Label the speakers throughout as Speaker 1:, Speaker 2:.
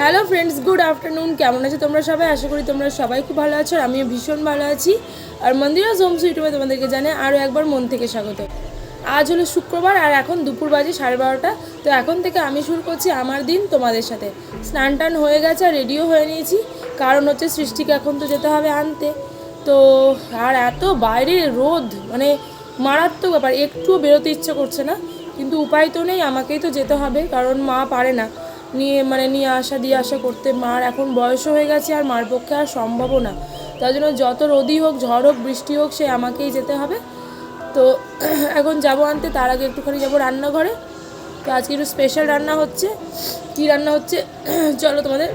Speaker 1: Hello friends, good afternoon. কেমন আছো তোমরা সবাই? আশা করি তোমরা সবাই খুব ভালো আছো, আর আমিও ভীষণ ভালো আছি। আর মন্দিরা হোমস ইউটিউবে তোমাদেরকে জানে আরও একবার মন থেকে স্বাগত। আজ হলো শুক্রবার, আর এখন দুপুর বাজে সাড়ে বারোটা। তো এখন থেকে আমি শুরু করছি আমার দিন তোমাদের সাথে। স্নান টান হয়ে গেছে, আর রেডিও হয়ে নিয়েছি। কারণ হচ্ছে সৃষ্টিকে এখন তো যেতে হবে আনতে। তো আর এত বাইরে রোদ মানে মারাত্মক ব্যাপার, একটুও বেরোতে ইচ্ছে করছে না। কিন্তু উপায় তো নেই, আমাকেই তো যেতে হবে, কারণ মা পারে না। নিয়ে মানে নিয়ে আসা, দিয়ে আসা করতে। মার এখন বয়সও হয়ে গেছে আর মার পক্ষে আর সম্ভবও না। তার জন্য যত রোদই হোক, ঝড় হোক, বৃষ্টি হোক, সে আমাকেই যেতে হবে। তো এখন যাব আনতে, তার আগে একটুখানি যাব রান্নাঘরে। তো আজকে একটু স্পেশাল রান্না হচ্ছে। কী রান্না হচ্ছে? চলো তোমাদের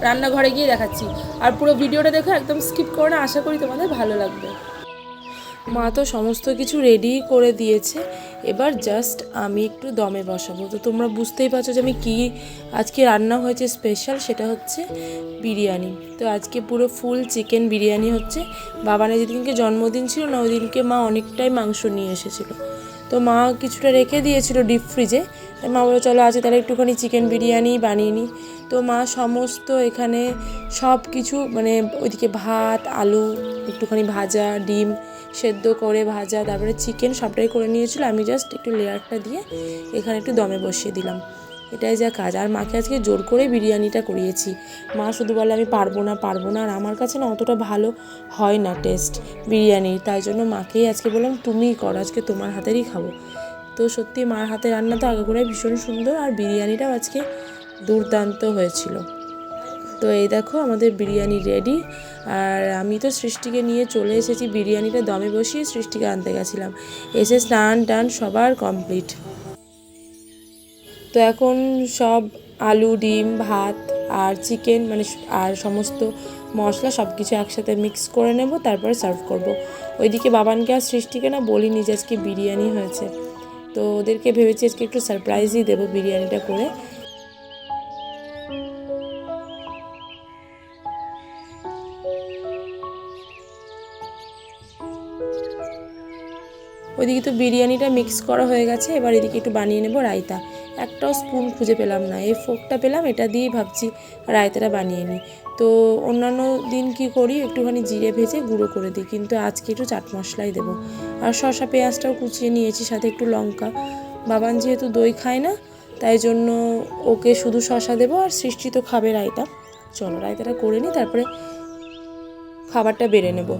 Speaker 1: রান্নাঘরে গিয়ে দেখাচ্ছি। আর পুরো ভিডিওটা দেখো, একদম স্কিপ করো না। আশা করি তোমাদের ভালো লাগবে। মা তো সমস্ত কিছু রেডি করে দিয়েছে। এবার জাস্ট আমি একটু দমে বসাবো। তো তোমরা বুঝতেই পারছ যে আমি কী আজকে রান্না হয়েছে স্পেশাল সেটা হচ্ছে বিরিয়ানি। তো আজকে পুরো ফুল চিকেন বিরিয়ানি হচ্ছে। বাবানের যেদিনকে জন্মদিন ছিল, না ওই দিনকে মা অনেকটাই মাংস নিয়ে এসেছিল। তো মা কিছুটা রেখে দিয়েছিল ডিপ ফ্রিজে মা বলে চলো আছে তাহলে একটুখানি চিকেন বিরিয়ানি বানিয়ে নিই তো মা সমস্ত এখানে সব কিছু মানে ওইদিকে ভাত, আলু একটুখানি ভাজা, ডিম সেদ্ধ করে ভাজা, তারপরে চিকেন সবটাই করে নিয়েছিল। আমি জাস্ট একটু লেয়ারটা দিয়ে এখানে একটু দমে বসিয়ে দিলাম। এটাই যা কাজ। আর মাকে আজকে জোর করে বিরিয়ানিটা করিয়েছি। মা শুধু বলে, আমি পারব না পারব না। আর আমার কাছে না অতটা ভালো হয় না টেস্ট বিরিয়ানি। তাই জন্য মাকেই আজকে বললাম তুমিই করো, আজকে তোমার হাতেরই খাব। তো সত্যি মার হাতে রান্না তো আগে করে ভীষণ সুন্দর। আর বিরিয়ানিটাও আজকে দুর্দান্ত হয়েছিল। তো এই দেখো আমাদের বিরিয়ানি রেডি আর আমি তো সৃষ্টিকে নিয়ে চলে এসেছি, বিরিয়ানিটা দমে বসিয়ে সৃষ্টিকে আনতে গেছিলাম। এসে স্নান টান সবার কমপ্লিট তো এখন সব আলু, ডিম, ভাত আর চিকেন মানে আর সমস্ত মশলা সব কিছু একসাথে মিক্স করে নেব, তারপরে সার্ভ করব। ওইদিকে বাবানকে আর সৃষ্টিকে না বলিনি যে আজকে বিরিয়ানি হয়েছে। তো ওদেরকে ভেবেছি আজকে একটু সারপ্রাইজই দেবো বিরিয়ানিটা করে। ওইদিকে তো বিরিয়ানিটা মিক্স করা হয়ে গেছে, এবার এদিকে একটু বানিয়ে নেব রায়তা। একটাও স্পুন খুঁজে পেলাম না, এই ফোকটা পেলাম, এটা দিয়েই ভাবছি রায়তাটা বানিয়ে নিই। তো অন্যান্য দিন কি করি, একটুখানি জিরে ভেজে গুঁড়ো করে দিই, কিন্তু আজকে একটু চাট মশলাই দেবো। আর শসা পেঁয়াজটাও কুচিয়ে নিয়েছি, সাথে একটু লঙ্কা। বাবান যেহেতু দই খায় না, তাই জন্য ওকে শুধু শসা দেবো আর সৃষ্টি তো খাবে রায়তা। চলো রায়তাটা করে নিই, তারপরে খাবারটা বেড়ে নেব।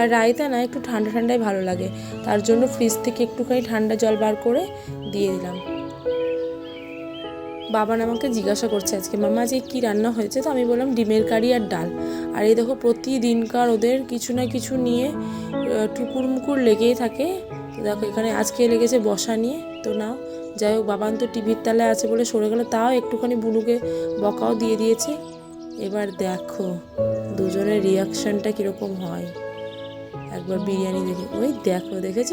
Speaker 1: আর রায়তা না একটু ঠান্ডা ঠান্ডাই ভালো লাগে। তার জন্য ফ্রিজ থেকে একটুখানি ঠান্ডা জল বার করে দিয়ে দিলাম। বাবান আমাকে জিজ্ঞাসা করছে আজকে মামা যে কী রান্না হয়েছে? তো আমি বললাম, ডিমের কারি আর ডাল। আর এই দেখো প্রতিদিনকার ওদের কিছু না কিছু নিয়ে টুকুর মুকুর লেগেই থাকে। দেখো এখানে আজকে লেগেছে বসা নিয়ে। তো নাও, যাই হোক বাবান তো টিভির তালায় আছে বলে সরে গেলে, তাও একটুখানি বুনুকে বকাও দিয়ে দিয়েছে। এবার দেখো দুজনের রিয়াকশানটা কীরকম হয়। একবার বিরিয়ানি দেখে। ওই দেখো, দেখেছ?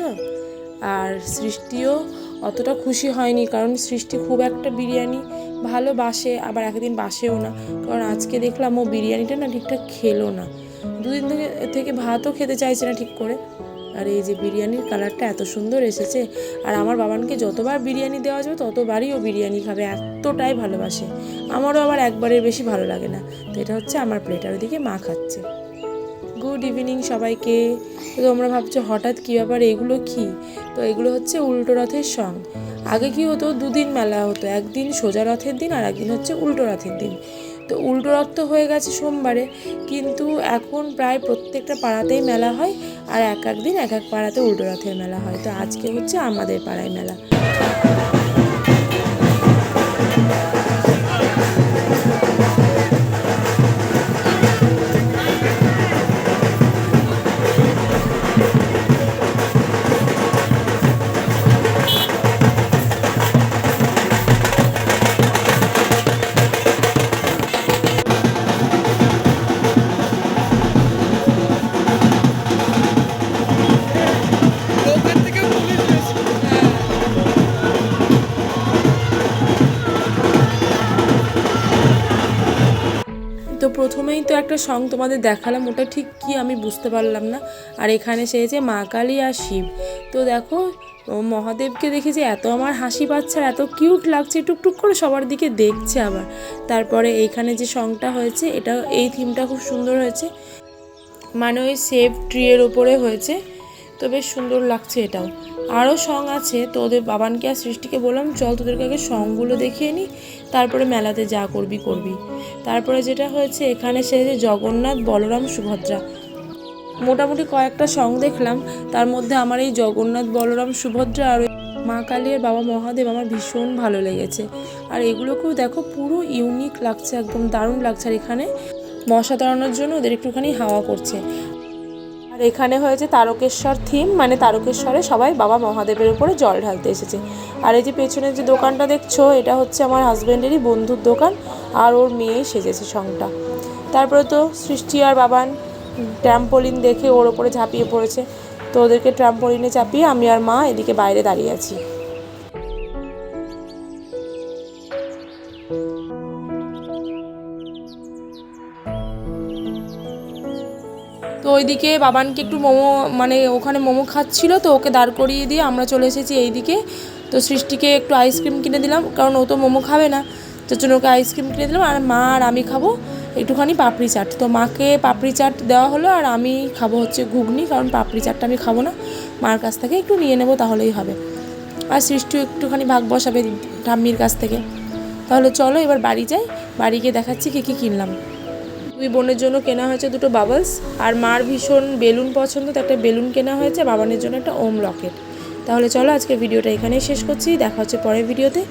Speaker 1: আর সৃষ্টিও অতটা খুশি হয়নি, কারণ সৃষ্টি খুব একটা বিরিয়ানি ভালোবাসে, আবার একদিন বাসেও না। কারণ আজকে দেখলাম ও বিরিয়ানিটা না ঠিকঠাক খেলো না। দুদিন থেকে থেকে ভাতও খেতে চাইছে না ঠিক করে। আর এই যে বিরিয়ানির কালারটা এত সুন্দর এসেছে, আর আমার বাবানকে যতবার বিরিয়ানি দেওয়া যাবে, ততবারই ও বিরিয়ানি খাবে, এতটাই ভালোবাসে। আমারও আবার একবারের বেশি ভালো লাগে না। তো এটা হচ্ছে আমার প্লেটার ওদিকে মা খাচ্ছে। গুড ইভিনিং সবাইকে। তো তোমরা ভাবছ হঠাৎ কী ব্যাপার, এগুলো কি? তো এগুলো হচ্ছে উল্টো রথের সং। আগে কি হতো, দুদিন মেলা হতো, একদিন সোজা রথের দিন আর একদিন হচ্ছে উল্টো রথের দিন। তো উল্টো রথ তো হয়ে গেছে সোমবারে, কিন্তু এখন প্রায় প্রত্যেকটা পাড়াতেই মেলা হয় আর এক এক দিন এক এক পাড়াতে উল্টো রথের মেলা হয়। তো আজকে হচ্ছে আমাদের পাড়ায় মেলা। প্রথমেই তো একটা সং তোমাদের দেখালাম, ওটা ঠিক কি আমি বুঝতে পারলাম না। আর এখানে সেজে মা কালী আর শিব। তো দেখো মহাদেবকে দেখে যে এত আমার হাসি পাচ্ছে আর এত কিউট লাগছে টুকটুক করে সবার দিকে দেখছে আবার। তারপরে এইখানে যে সংটা হয়েছে, এটা, এই থিমটা খুব সুন্দর হয়েছে। মানে ওই সেভ ট্রিয়ের ওপরে হয়েছে। তো বেশ সুন্দর লাগছে এটাও। আরও সং আছে তো ওদের বাবানকে আর সৃষ্টিকে বললাম, চল তোদেরকে আগে সংগুলো দেখিয়ে নিই তারপরে মেলাতে যা করবি করবি। তারপরে যেটা হয়েছে, এখানে সে যে জগন্নাথ, বলরাম, সুভদ্রা। মোটামুটি কয়েকটা সং দেখলাম, তার মধ্যে আমার এই জগন্নাথ, বলরাম, সুভদ্রা আর মা কালীর বাবা মহাদেব আমার ভীষণ ভালো লেগেছে। আর এগুলোকেও দেখো, পুরো ইউনিক লাগছে, একদম দারুণ লাগছে। আর এখানে মশা তাড়ানোর জন্য ওদের একটুখানি হাওয়া করছে। আর এখানে হয়েছে তারকেশ্বর থিম মানে তারকেশ্বরে সবাই বাবা মহাদেবের উপরে জল ঢালতে এসেছে। আর এই যে পেছনের যে দোকানটা দেখছ, এটা হচ্ছে আমার হাজব্যান্ডেরই বন্ধুর দোকান, আর ওর মেয়েই সেজেছে সঙ্গটা। তারপরে তো সৃষ্টি আর বাবান ট্র্যাম্পোলিন দেখে ওর ওপরে ঝাঁপিয়ে পড়েছে। তো ওদেরকে ট্র্যাম্পোলিনে চাপিয়ে আমি আর মা এদিকে বাইরে দাঁড়িয়ে আছি। তো ওইদিকে বাবানকে একটু মোমো মানে ওখানে মোমো খাচ্ছিল তো ওকে দাঁড় করিয়ে দিয়ে আমরা চলে এসেছি এইদিকে। তো সৃষ্টিকে একটু আইসক্রিম কিনে দিলাম, কারণ ও তো মোমো খাবে না। তার জন্য ওকে আইসক্রিম কিনে দিলাম, আর মা আর আমি খাব একটুখানি পাপড়ি চাট। তো মাকে পাপড়ি চাট দেওয়া হলো, আর আমি খাব হচ্ছে ঘুগনি, কারণ পাপড়ি চাটটা আমি খাব না। মার কাছ থেকে একটু নিয়ে নেব, তাহলেই হবে। আর সৃষ্টিও একটুখানি ভাগ বসাবে ঠাম্মির কাছ থেকে। তাহলে চলো এবার বাড়ি যাই, বাড়ি গিয়ে দেখাচ্ছি কী কী কিনলাম। দুই বোনের জন্য কেনা হয়েছে দুটো বাবলস। আর মার ভীষণ বেলুন পছন্দ, তো একটা বেলুন কেনা হয়েছে, বাবানের জন্য একটা ওম রকেট। তাহলে চলো আজকে ভিডিওটা এখানেই শেষ করছি। দেখা হচ্ছে পরের ভিডিওতে।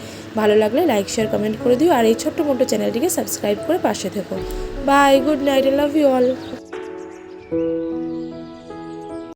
Speaker 1: ভালো লাগলে লাইক শেয়ার কমেন্ট করে দিও। আর এই ছোট্ট মোটো চ্যানেলটিকে সাবস্ক্রাইব করে পাশে থেকো। Bye good night I love you all